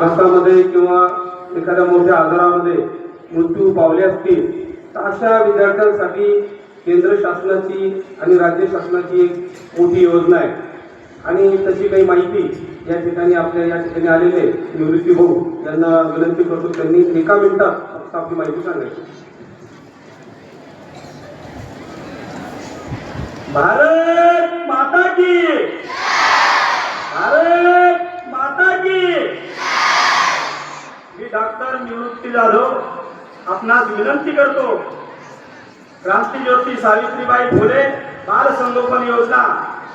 अपघातामध्ये किंवा एखाद्या मोठ्या आजारामध्ये मृत्यू पावले असतील तर अशा विद्यार्थ्यांसाठी केंद्र शासनाची आणि राज्य शासनाची एक मोठी योजना आहे. आणि तशी काही माहिती या ठिकाणी आपल्या या ठिकाणी आलेले निवृत्ती भाऊ यांना विनंती करतो त्यांनी एका मिनिटात फक्त आपली माहिती सांगायची. भारत माता की भारत माता की मी डॉक्टर निवृत्ती जाधव आपणास विनंती करतो। क्रांतीज्योती सावित्रीबाई फुले बाल संगोपन योजना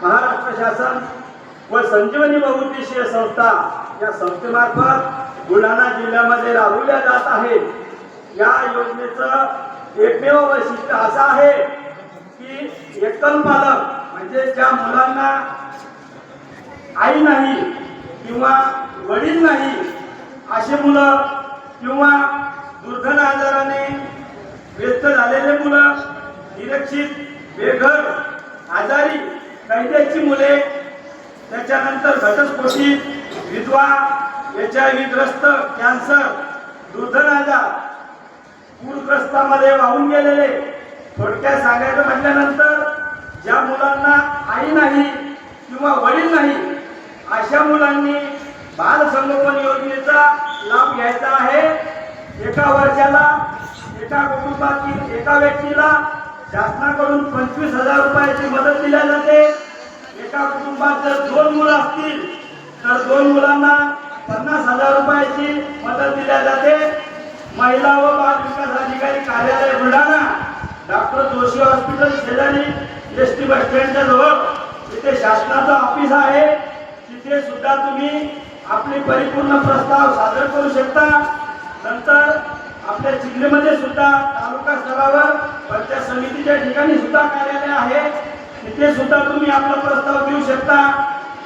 महाराष्ट्र शासन व संजीवनी बहुउद्देशीय संस्था या संस्थेमार्फत बुलढाणा जिल्ह्यामध्ये राबवल्या जात आहे या योजनेचं एकमेव वैशिष्ट्य असं आहे की एकल पालक म्हणजे ज्या मुलांना आई नाही किंवा वडील नाही असे मुलं किंवा दुर्धन आजाराने व्यस्त झालेले मुलं निरक्षित बेघर आजारी कैद्याची मुले त्याच्यानंतर घटस्फोटी विधवा एच आय ग्रस्त कॅन्सर दुर्धन आजार पूरग्रस्तामध्ये वाहून गेलेले थोडक्यात सांगायचं म्हटल्यानंतर ज्या मुलांना आई नाही किंवा वडील नाही अशा मुलांनी बाल संगोपन योजनेचा लाभ घ्यायचा आहे. एका वर्षाला एका कुटुंबातील एका व्यक्तीला शासनाकडून पंचवीस हजार रुपयाची मदत दिल्या जाते. एका कुटुंबात जर दोन मुलं असतील तर दोन मुलांना पन्नास हजार रुपयाची मदत दिल्या जाते. महिला व बाल विकास अधिकारी कार्यालय बुलढाणा डॉक्टर जोशी हॉस्पिटल शेजारी एस टी बस स्टँडच्या जवळ. तिथे शासनाचं ऑफिस आहे. तिथे सुद्धा तुम्ही आपले परिपूर्ण प्रस्ताव सादर करू शकता. नंतर आपल्या जिल्ह्यामध्ये सुद्धा तालुका स्तरावर पंचायत समितीच्या ठिकाणी सुद्धा कार्यालय आहे. तिथे सुद्धा तुम्ही आपला प्रस्ताव देऊ शकता.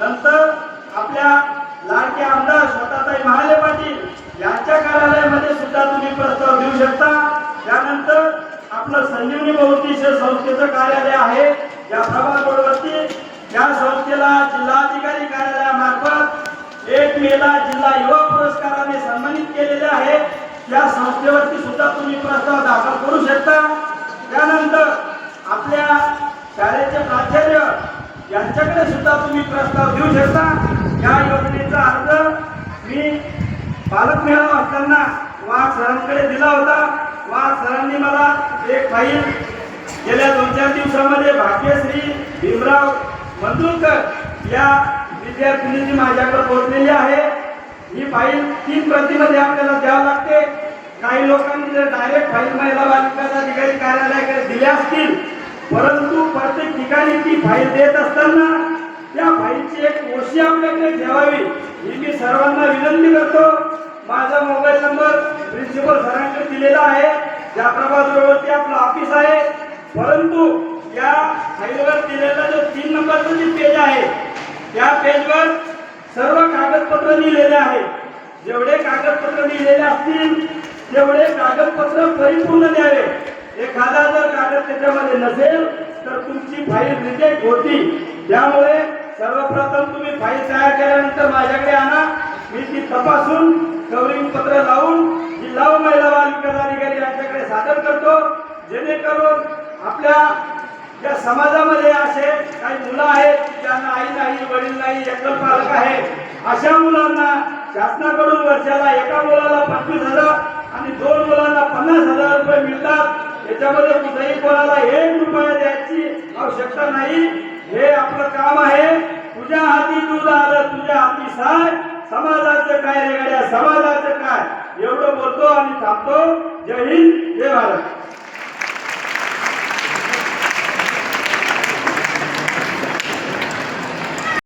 नंतर आपल्या लाडके आमदार स्वतःताई महाले पाटील यांच्या कार्यालयामध्ये सुद्धा तुम्ही प्रस्ताव देऊ शकता. त्यानंतर आपलं संजीवनी बहुतीश संस्थेचं कार्यालय आहे या प्रभाग रोडवरती या संस्थेला जिल्हाधिकारी कार्यालयामार्फत एक मेला जिल्हा युवा त्या संस्थेवरती सुद्धा तुम्ही प्रस्ताव दाखल करू शकता. त्यानंतर आपल्या शाळेचे प्राचार्य यांच्याकडे सुद्धा तुम्ही प्रस्ताव देऊ शकता. या योजनेचा अर्ज मी पालक मेळावा असताना वाघ सरांकडे दिला होता. वाघ सरांनी मला एक फाईल गेल्या दोन चार दिवसामध्ये भाग्यश्री भीमराव मंजुळकर या विद्यार्थिनीची माझ्याकडे पोहोचलेली आहे. ही फाईल तीन प्रतीमध्ये आपल्याला द्यावं लागते. काही लोकांनी जर डायरेक्ट फाईल महिला बाल अधिकारी कार्यालयाकडे दिल्या असतील परंतु प्रत्येक ठिकाणी ती फाईल देत असताना त्या फाईलची एक ओशी आपल्याकडे ठेवावी ही मी सर्वांना विनंती करतो. माझा मोबाईल नंबर प्रिन्सिपल सरांकडे दिलेला आहे. ज्या प्रभात रोडवरती आपलं ऑफिस आहे. परंतु या फाईलवर दिलेला जो तीन नंबरचं जे पेज आहे त्या पेजवर सर्व कागदपत्र लिहिलेले आहे. जेवढे कागदपत्र लिहिलेले असतील तेवढे कागदपत्र परिपूर्ण द्यावे एखादा जर कागद त्याच्यामध्ये नसेल तर तुमची फाईल रिजेक्ट होती. त्यामुळे सर्वप्रथम तुम्ही फाईल तयार केल्यानंतर माझ्याकडे आणा. मी ती तपासून कवरिंग पत्र लावून जिल्हा व महिला बाल विकास अधिकारी यांच्याकडे सादर करतो. जेणेकरून आपल्या या समाजामध्ये असे काही मुलं आहेत की ज्यांना आई नाही वडील नाही एकल पालक आहे अशा मुलांना शासनाकडून वर्षाला एका मुलाला पंचवीस हजार रुपये मिळतात. याच्यामध्ये कुठेही कोणाला एक रुपया द्यायची आवश्यकता नाही. हे आपलं काम आहे. तुझ्या हाती दूध आलं तुझ्या हाती साय. समाजाचं काय रेगड्या समाजाचं काय? एवढं बोलतो आणि थांबतो. जय हिंद जय भारत.